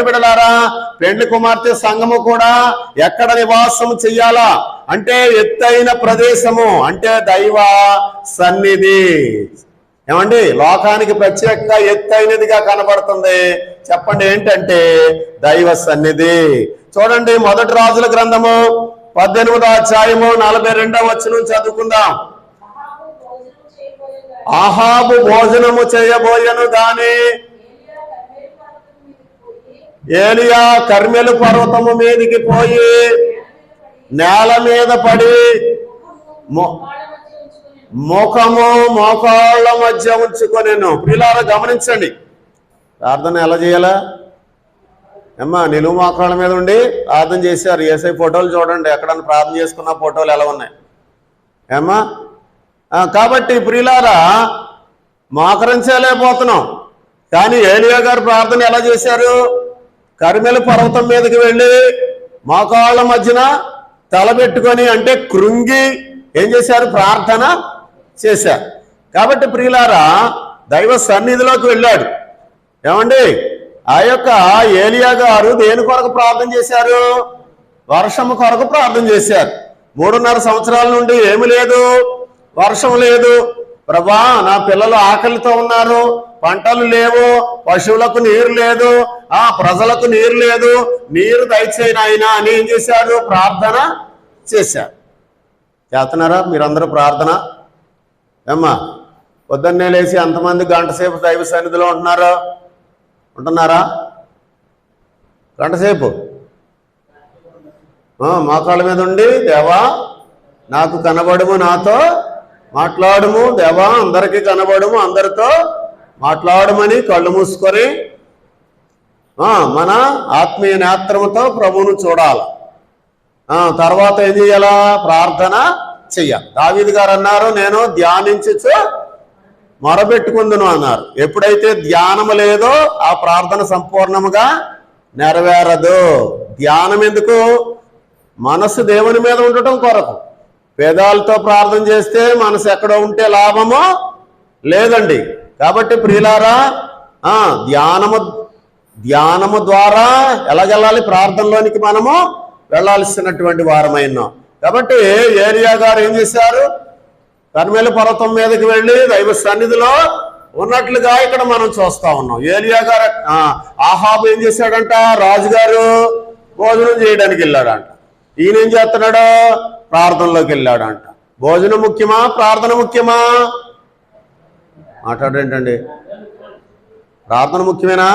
దేవుని బిడలారా పెండ్లి కుమార్తె సంఘము కూడా ఎక్కడ నివాసం చెయ్యాలా? అంటే ఎత్తైన ప్రదేశము అంటే దైవ సన్నిధి. ఏమండి? లోకానికి ప్రత్యేకంగా ఎత్తైనదిగా కనబడుతుంది. చెప్పండి ఏంటంటే దైవ సన్నిధి. చూడండి మొదటి రాజుల గ్రంథము పద్దెనిమిదో అధ్యాయము నలభై రెండవ వచ్చిన చదువుకుందాం. అహాబు భోజనము చేయబోయెను గాని ఏలియా పర్వతం కర్మెలు పర్వతము మీదికి పోయి నేల మీద పడి ముఖము మోకాళ్ళ మధ్య ఉంచుకొనేను. ప్రియులారా గమనించండి. ప్రార్థన ఎలా చేయాలా? అమ్మా నిలువు మోకాళ్ళ మీద ఉండి ప్రార్థన చేశారు. ఏసై ఫోటోలు చూడండి. ఎక్కడన్నా ప్రార్థన చేసుకున్న ఫోటోలు ఎలా ఉన్నాయి? ఏమ్మా? కాబట్టి ప్రియులారా మోకరించలేకపోతున్నాం కానీ ఏలియా గారు ప్రార్థన ఎలా చేశారు? కరిమెల పర్వతం మీదకి వెళ్ళి మోకాళ్ళ మధ్యన తలబెట్టుకొని అంటే కృంగి ఏం చేశారు? ప్రార్థన చేశారు. కాబట్టి ప్రియులారా దైవ సన్నిధిలోకి వెళ్ళాడు. ఏమండి? ఆ యొక్క ఏలియా గారు దేని కొరకు ప్రార్థన చేశారు? వర్షం కొరకు ప్రార్థన చేశారు. మూడున్నర సంవత్సరాల నుండి ఏమి లేదు వర్షం లేదు. ప్రభా నా పిల్లలు ఆకలితో ఉన్నారు. పంటలు లేవు పశువులకు నీరు లేదు ఆ ప్రజలకు నీరు లేదు నీరు దయచేయన ఆయన అని ఏం చేశాడు? ప్రార్థన చేశాడు. చేస్తున్నారా? మీరందరూ ప్రార్థన? ఏమ్మా పొద్దున్నే లేచి అంతమంది గంటసేపు దైవ సన్నిధిలో ఉంటున్నారు? ఉంటున్నారా? గంటసేపు మోకాళ్ళ మీద ఉండి దేవా నాకు కనబడము నాతో మాట్లాడము దేవా అందరికీ కనబడము అందరితో మాట్లాడమని కళ్ళు మూసుకొని మన ఆత్మీయ నేత్రముతో ప్రభువును చూడాలి. తర్వాత ఏం చేయాలా? ప్రార్థన చెయ్యాలి. దావీద్ గారు అన్నారు నేను ధ్యానించచ్చు మొరబెట్టుకుందును అన్నారు. ఎప్పుడైతే ధ్యానము లేదో ఆ ప్రార్థన సంపూర్ణముగా నెరవేరదు. ధ్యానం ఎందుకు? మనసు దేవుని మీద ఉండటం కొరకు. పేదాలతో ప్రార్థన చేస్తే మనసు ఎక్కడ ఉంటే లాభమో లేదండి. కాబట్టి ప్రియులారా ధ్యానము ధ్యానము ద్వారా ఎలాగెళ్ళాలి ప్రార్థనలోనికి మనము వెళ్ళాల్సినటువంటి వారమైనాం కాబట్టి ఏరియా గారు ఏం చేశారు? కర్మేల పర్వతం మీదకి వెళ్ళి దైవ సన్నిధిలో ఉన్నట్లుగా ఇక్కడ మనం చూస్తా ఉన్నాం. ఏరియా గారు ఆహాబు ఏం చేశాడంట? రాజుగారు భోజనం చేయడానికి వెళ్ళాడంట. ఈయన ఏం చేస్తున్నాడు? ప్రార్థనలోకి వెళ్ళాడంట. భోజనం ముఖ్యమా? ప్రార్థన ముఖ్యమా? మాట్లాడేంటండి? ప్రార్థన ముఖ్యమేనా?